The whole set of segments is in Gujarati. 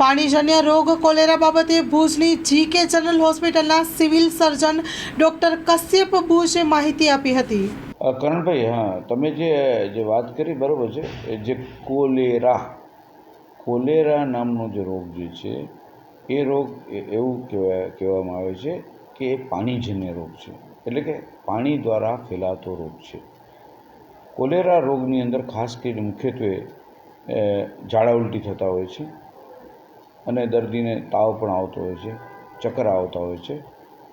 પાણીજન્ય રોગ કોલેરા બાબતે ભુજની જીકે જનરલ હોસ્પિટલના સિવિલ સર્જન ડોક્ટર કશ્યપ ભુજે માહિતી આપી હતી. કરણભાઈ, હા, તમે જે જે વાત કરી બરાબર છે જે કોલેરા કોલેરા નામનો જે રોગ જે છે, એ રોગ એવું કહેવાય કહેવામાં આવે છે કે એ પાણીજન્ય રોગ છે, એટલે કે પાણી દ્વારા ફેલાતો રોગ છે. કોલેરા રોગની અંદર ખાસ કરીને મુખ્યત્વે ઝાડા ઉલટી થતા હોય છે અને દર્દીને તાવ પણ આવતો હોય છે, ચક્કર આવતા હોય છે.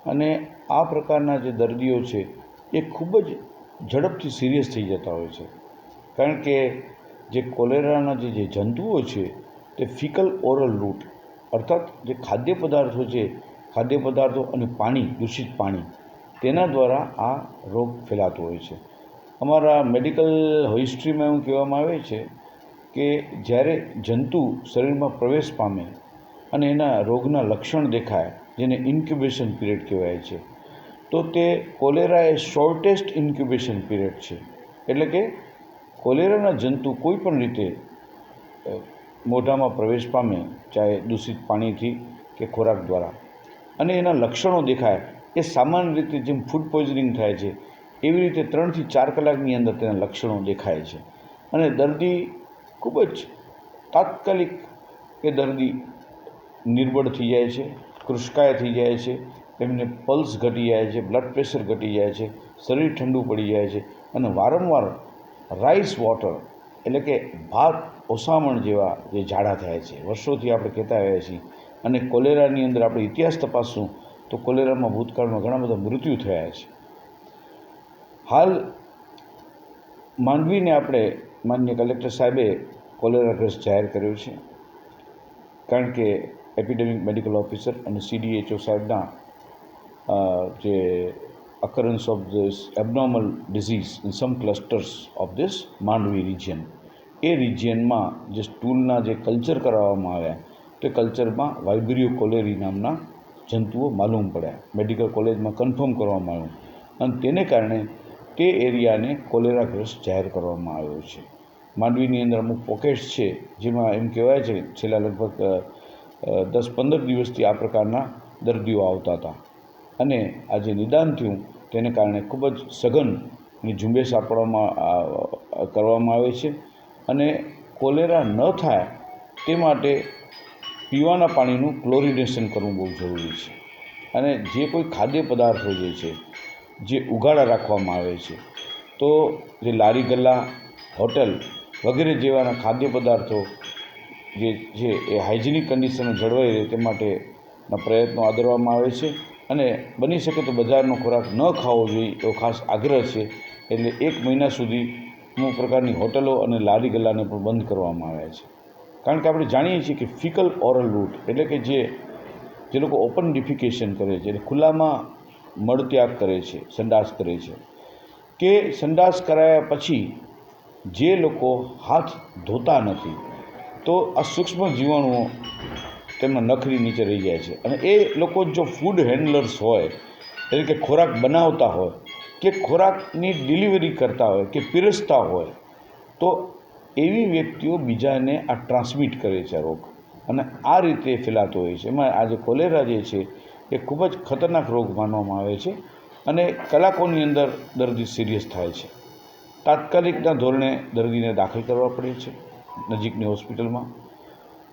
અને આ પ્રકારના જે દર્દીઓ છે, એ ખૂબ જ ઝડપથી સિરિયસ થઈ જતા હોય છે. કારણ કે જે કોલેરાના જે જંતુઓ છે, તે ફિકલ ઓરલ રૂટ અર્થાત જે ખાદ્ય પદાર્થો છે, ખાદ્ય પદાર્થો અને પાણી, દૂષિત પાણી, તેના દ્વારા આ રોગ ફેલાતો હોય છે. અમારા મેડિકલ હિસ્ટ્રીમાં એવું કહેવામાં આવે છે કે જ્યારે જંતુ શરીરમાં પ્રવેશ પામે અને એના રોગના લક્ષણ દેખાય, જેને ઇન્ક્યુબેશન પીરિયડ કહેવાય છે, તો તે કોલેરા એ શોર્ટેસ્ટ ઇન્ક્યુબેશન પીરિયડ છે. એટલે કે કોલેરાના જંતુ કોઈ પણ રીતે મોઢામાં પ્રવેશ પામે, ચાહે દૂષિત પાણીથી કે ખોરાક દ્વારા. અને એના લક્ષણો દેખાય, એ સામાન્ય રીતે જેમ ફૂડ પોઈઝનિંગ થાય છે, એવી રીતે ત્રણથી ચાર કલાકની અંદર તેના લક્ષણો દેખાય છે. અને દર્દી ખૂબ જ તાત્કાલિક એ દર્દી નિર્બળ થઈ જાય છે કૃષ્કાય થઈ જાય છે એમને પલ્સ ઘટી જાય છે, બ્લડ પ્રેશર ઘટી જાય છે, શરીર ઠંડુ પડી જાય છે અને વારંવાર રાઈસ વોટર એટલે કે ભાત ઓસામણ જેવા જે ઝાડા થાય છે, વર્ષોથી આપણે કહેતા આવ્યા છીએ. અને કોલેરાની અંદર આપણે ઇતિહાસ તપાસશું તો કોલેરામાં ભૂતકાળમાં ઘણા બધા મૃત્યુ થયા છે. હાલ માંડવીને આપણે માન્ય કલેક્ટર સાહેબે કોલેરાગ્રસ્ત જાહેર કર્યો છે. કારણ કે એપિડેમિક મેડિકલ ઓફિસર અને સીડીએચઓ સાહેબના જે occurrence of this abnormal disease in some clusters of this Mandvi region એ રિજિયનમાં જે સ્ટૂલના જે કલ્ચર કરાવવામાં આવ્યા, તે કલ્ચરમાં વાઇબ્રિયો કોલેરી નામના જંતુઓ માલુમ પડ્યા. મેડિકલ કોલેજમાં કન્ફર્મ કરવામાં આવ્યું. અને તેને કારણે તે એરિયાને કોલેરાગ્રસ્ત જાહેર કરવામાં આવ્યો છે. માંડવીની અંદર અમુક પોકેટ્સ છે, જેમાં એમ કહેવાય છે, છેલ્લા લગભગ દસ પંદર દિવસથી આ પ્રકારના દર્દીઓ આવતા હતા. અને આ જે નિદાન થયું, તેને કારણે ખૂબ જ સઘનની ઝુંબેશ આપવામાં કરવામાં આવે છે. અને કોલેરા ન થાય તે માટે પીવાના પાણીનું ક્લોરિનેશન કરવું બહુ જરૂરી છે. અને જે કોઈ ખાદ્ય પદાર્થો જે છે, જે ઉગાડા રાખવામાં આવે છે, તો જે લારી ગલ્લા હોટલ વગેરે જેવાના ખાદ્ય પદાર્થો જે છે એ હાઇજેનિક કન્ડિશન જળવાઈ રહે તે માટેના પ્રયત્નો આદરવામાં આવે છે. અને બની શકે તો બજારનો ખોરાક ન ખાવો જોઈએ એવો ખાસ આગ્રહ છે. એટલે એક મહિના સુધી અમુક પ્રકારની હોટલો અને લારી ગલ્લાને પણ બંધ કરવામાં આવ્યા છે. કારણ કે આપણે જાણીએ છીએ કે ફિકલ ઓરલ રૂટ એટલે કે જે જે લોકો ઓપન ડિફિકેશન કરે છે એટલે ખુલ્લામાં મળત્યાગ કરે છે, સંડાસ કરે છે. કે સંડાસ કરાયા પછી જે લોકો હાથ ધોતા નથી, તો આ સૂક્ષ્મ જીવાણુઓ તેમના નખની નીચે રહી જાય છે. અને એ લોકો જો ફૂડ હેન્ડલર્સ હોય, એટલે કે ખોરાક બનાવતા હોય, કે ખોરાકની ડિલિવરી કરતા હોય, કે પીરસતા હોય, તો એવી વ્યક્તિઓ બીજાને આ ટ્રાન્સમિટ કરે છે આ રોગ. અને આ રીતે ફેલાતો હોય છે. એમાં આજે કોલેરા જે છે, એ ખૂબ જ ખતરનાક રોગ માનવામાં આવે છે અને કલાકોની અંદર દર્દી સિરિયસ થાય છે. તાત્કાલિકના ધોરણે દર્દીને દાખલ કરવા પડે છે. નજીકની હોસ્પિટલમાં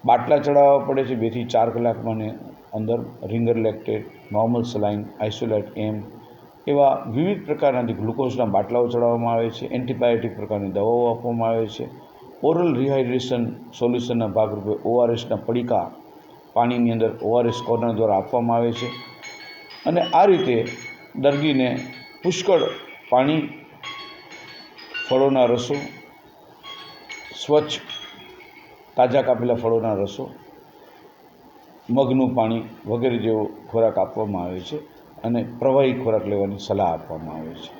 બાટલા ચડાવવા પડે છે. બેથી ચાર કલાકમાં ને અંદર Ringer lactate normal saline Isolyte, એમ એવા વિવિધ પ્રકારના ગ્લુકોઝના બાટલાઓ ચડાવવામાં આવે છે. એન્ટીબાયોટિક પ્રકારની દવાઓ આપવામાં આવે છે. ઓરલ રિહાઇડ્રેશન સોલ્યુશનના ભાગરૂપે ઓઆરએસના પડીકા પાણીની અંદર ઓઆરએસ કોર્નર દ્વારા આપવામાં આવે છે. અને આ રીતે દર્દીને પુષ્કળ પાણી ફળોના રસો, સ્વચ્છ તાજા કાપેલા ફળોના રસો, મગનું પાણી વગેરે જેવો ખોરાક આપવામાં આવે છે અને પ્રવાહી ખોરાક લેવાની સલાહ આપવામાં આવે છે.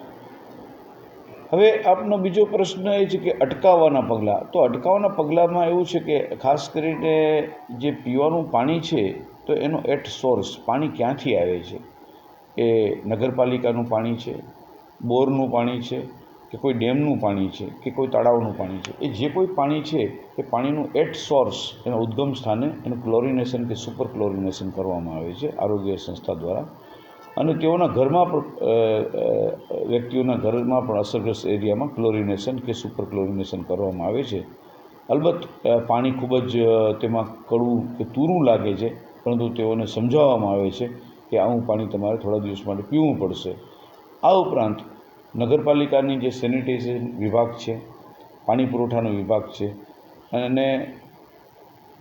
હવે આપનો બીજો પ્રશ્ન એ છે કે અટકાવવાના પગલાં. તો અટકાવવાના પગલાંમાં એવું છે કે ખાસ કરીને જે પીવાનું પાણી છે, તો એનો એટ સોર્સ પાણી ક્યાંથી આવે છે? એ નગરપાલિકાનું પાણી છે, બોરનું પાણી છે કે કોઈ ડેમનું પાણી છે કે કોઈ તળાવનું પાણી છે, એ જે કોઈ પાણી છે, એ પાણીનું એટ સોર્સ એના ઉદ્ગમ સ્થાને એનું ક્લોરિનેશન કે સુપર ક્લોરિનેશન કરવામાં આવે છે આરોગ્ય સંસ્થા દ્વારા. અને તેઓના ઘરમાં પણ વ્યક્તિઓના ઘરમાં પણ અસરગ્રસ્ત એરિયામાં ક્લોરિનેશન કે સુપર ક્લોરિનેશન કરવામાં આવે છે. અલબત્ત પાણી ખૂબ જ તેમાં કડવું કે તૂરું લાગે છે, પરંતુ તેઓને સમજાવવામાં આવે છે કે આવું પાણી તમારે થોડા દિવસ માટે પીવું પડશે. આ ઉપરાંત નગરપાલિકાની જે સેનિટેશન વિભાગ છે, પાણી પુરવઠાનો વિભાગ છે અને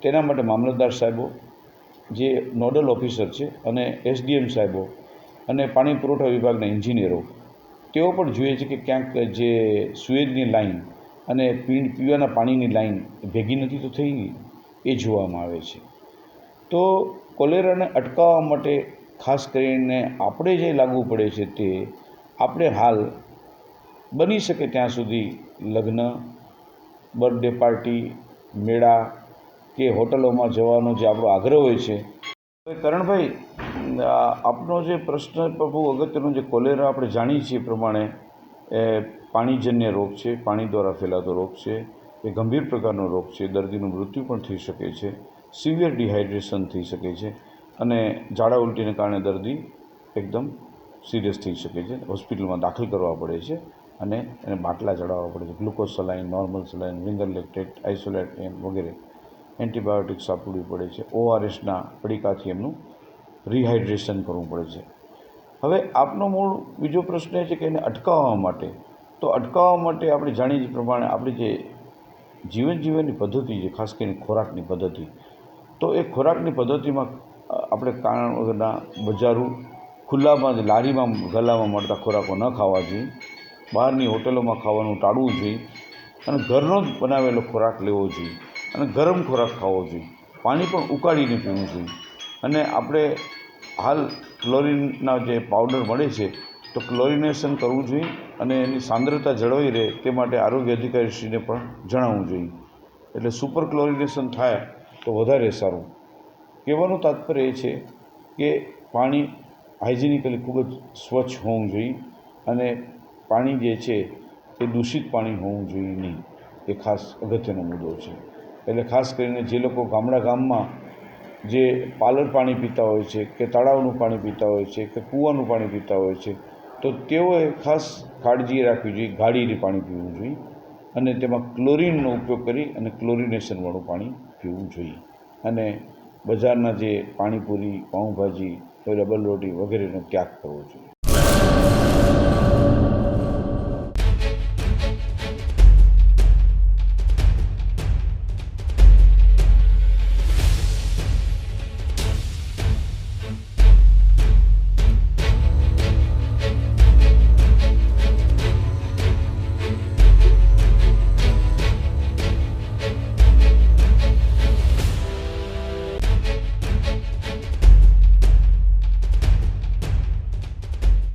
તેના માટે મામલતદાર સાહેબો, જે નોડલ ઓફિસર છે અને એસડીએમ સાહેબો અને પાણી પુરવઠા વિભાગના એન્જિનિયરો, તેઓ પણ જોઈએ છે કે ક્યાંક જે સુએજની લાઈન અને પીવાના પાણીની લાઈન ભેગી નથી તો થઈ એ જોવામાં આવે છે. તો કોલેરાને અટકાવવા માટે ખાસ કરીને આપણે જે લાગવું પડે છે તે આપણે હાલ બની શકે ત્યાં સુધી લગ્ન, બર્થડે પાર્ટી, મેળા કે હોટલોમાં જવાનો જે આપણો આગ્રહ હોય છે. કરણભાઈ આપનો જે પ્રશ્ન પ્રભુ અગત્યનો જે કોલેરા આપણે જાણીએ છીએ પ્રમાણે, એ પાણીજન્ય રોગ છે, પાણી દ્વારા ફેલાતો રોગ છે, એ ગંભીર પ્રકારનો રોગ છે, દર્દીનું મૃત્યુ પણ થઈ શકે છે, સિવિયર ડિહાઇડ્રેશન થઈ શકે છે અને ઝાડા ઉલટીને કારણે દર્દી એકદમ સિરિયસ થઈ શકે છે. હોસ્પિટલમાં દાખલ કરવા પડે છે અને એને બાટલા ચડાવવા પડે છે. Glucose saline normal saline Ringer lactate Isolyte એમ વગેરે એન્ટીબાયોટિક્સ આપવી પડે છે. ઓઆરએસના પડીકાથી એમનું રિહાઇડ્રેશન કરવું પડે છે. હવે આપનો મૂળ બીજો પ્રશ્ન એ છે કે એને અટકાવવા માટે. તો અટકાવવા માટે આપણે જાણીએ પ્રમાણે આપણી જે જીવન જીવનની પદ્ધતિ છે, ખાસ કરીને ખોરાકની પદ્ધતિ, તો એ ખોરાકની પદ્ધતિમાં આપણે કારણ વગરના બજારું ખુલ્લામાં લારીમાં ગલામાં મળતા ખોરાકો ન ખાવા જોઈએ. બહારની હોટલોમાં ખાવાનું ટાળવું જોઈએ અને ઘરનો જ બનાવેલો ખોરાક લેવો જોઈએ અને ગરમ ખોરાક ખાવો જોઈએ. પાણી પણ ઉકાળીને પીવું જોઈએ. અને આપણે હાલ ક્લોરિનના જે પાવડર મળે છે તો ક્લોરિનેશન કરવું જોઈએ અને એની સાંદ્રતા જળવાઈ રહે તે માટે આરોગ્ય અધિકારીશ્રીને પણ જણાવવું જોઈએ. એટલે સુપર ક્લોરિનેશન થાય તો વધારે સારું. કહેવાનું તાત્પર્ય એ છે કે પાણી હાઇજેનિકલી ખૂબ જ સ્વચ્છ હોવું જોઈએ અને પાણી જે છે એ દૂષિત પાણી હોવું જોઈએ નહીં. એ ખાસ અગત્યનો મુદ્દો છે. એટલે ખાસ કરીને જે લોકો ગામડા ગામમાં જે પાલર પાણી પીતા હોય છે, કે તળાવનું પાણી પીતા હોય છે, કે કૂવાનું પાણી પીતા હોય છે, તો તેઓએ ખાસ કાળજી રાખવી જોઈએ ગાળીને પાણી પીવું જોઈએ અને તેમાં ક્લોરિનનો ઉપયોગ કરી અને ક્લોરિનેશનવાળું પાણી પીવું જોઈએ. અને બજારના જે પાણીપુરી, પાઉંભાજી ડબલ રોટી વગેરેનો ત્યાગ કરવો જોઈએ.